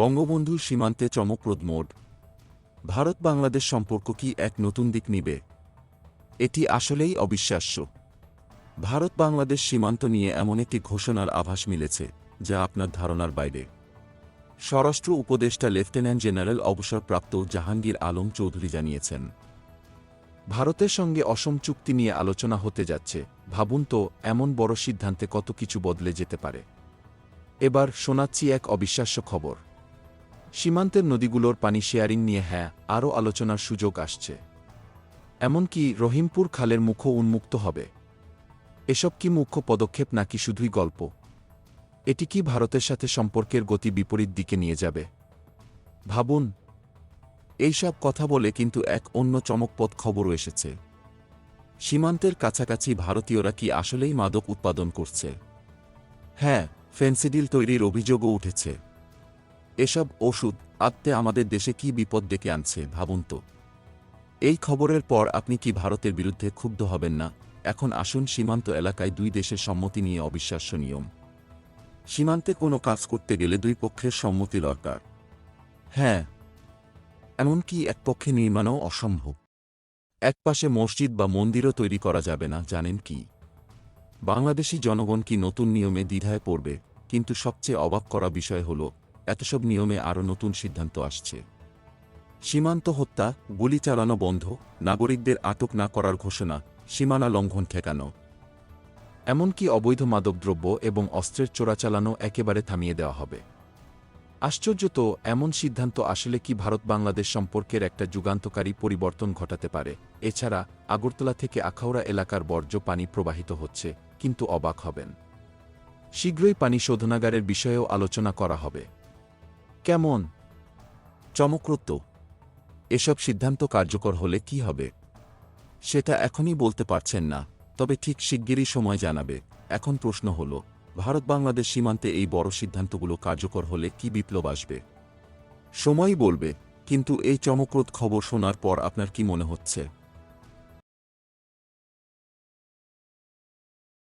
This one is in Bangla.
বঙ্গবন্ধুর সীমান্তে চমকপ্রদ মোড়। ভারত বাংলাদেশ সম্পর্ক কি এক নতুন দিক নিবে? এটি আসলেই অবিশ্বাস্য। ভারত বাংলাদেশ সীমান্ত নিয়ে এমন একটি ঘোষণার আভাস মিলেছে, যা আপনার ধারণার বাইরে। স্বরাষ্ট্র উপদেষ্টা লেফটেন্যান্ট জেনারেল অবসরপ্রাপ্ত জাহাঙ্গীর আলম চৌধুরী জানিয়েছেন, ভারতের সঙ্গে অসম চুক্তি নিয়ে আলোচনা হতে যাচ্ছে। ভাবুন তো, এমন বড় সিদ্ধান্তে কত কিছু বদলে যেতে পারে। এবার শোনাচ্ছি এক অবিশ্বাস্য খবর। সীমান্তের নদীগুলোর পানি শেয়ারিং নিয়ে হ্যাঁ আরও আলোচনার সুযোগ আসছে। এমনকি রহিমপুর খালের মুখও উন্মুক্ত হবে। এসব কি মুখ্য পদক্ষেপ নাকি শুধুই গল্প? এটি কি ভারতের সাথে সম্পর্কের গতি বিপরীত দিকে নিয়ে যাবে? ভাবুন। এইসব কথা বলে কিন্তু এক অন্য চমকপদ খবরও এসেছে। সীমান্তের কাছাকাছি ভারতীয়রা কি আসলেই মাদক উৎপাদন করছে? হ্যাঁ ফেন্সিডিল তৈরির অভিযোগও উঠেছে। এসব ওষুধ আত্মে আমাদের দেশে কি বিপদ ডেকে আনছে, ভাবুন তো। এই খবরের পর আপনি কি ভারতের বিরুদ্ধে ক্ষুব্ধ হবেন না? এখন আসুন সীমান্ত এলাকায় দুই দেশের সম্মতি নিয়ে অবিশ্বাস্য নিয়ম। সীমান্তে কোনো কাজ করতে গেলে দুই পক্ষের সম্মতি দরকার। হ্যাঁ এমনকি এক পক্ষে নির্মাণও অসম্ভব। এক পাশে মসজিদ বা মন্দিরও তৈরি করা যাবে না, জানেন কি? বাংলাদেশি জনগণ কি নতুন নিয়মে দ্বিধায় পড়বে? কিন্তু সবচেয়ে অবাক করা বিষয় হল এতসব নিয়মে আরও নতুন সিদ্ধান্ত আসছে। সীমান্ত হত্যা, গুলি চালানো বন্ধ, নাগরিকদের আটক না করার ঘোষণা, সীমানা লঙ্ঘন ঠেকানো। এমনকি অবৈধ মাদকদ্রব্য এবং অস্ত্রের চোরাচালানো একেবারে থামিয়ে দেওয়া হবে। আশ্চর্য তো, এমন সিদ্ধান্ত আসলে কি ভারত বাংলাদেশ সম্পর্কের একটা যুগান্তকারী পরিবর্তন ঘটাতে পারে? এছাড়া, আগরতলা থেকে আখাউড়া এলাকার বর্জ্য পানি প্রবাহিত হচ্ছে, কিন্তু অবাক হবেন। শীঘ্রই পানি শোধনাগারের বিষয়েও আলোচনা করা হবে। কেমন? চমকপ্রদ। এসব সিদ্ধান্ত কার্যকর হলে কি হবে? সেটা এখনই বলতে পারছেন না, তবে ঠিক শিগগিরই সময় জানাবে। এখন প্রশ্ন হল ভারত বাংলাদেশ সীমান্তে এই বড় সিদ্ধান্তগুলো কার্যকর হলে কি বিপ্লব আসবে? সময়ই বলবে, কিন্তু এই চমকপ্রদ খবর শোনার পর আপনার কি মনে হচ্ছে?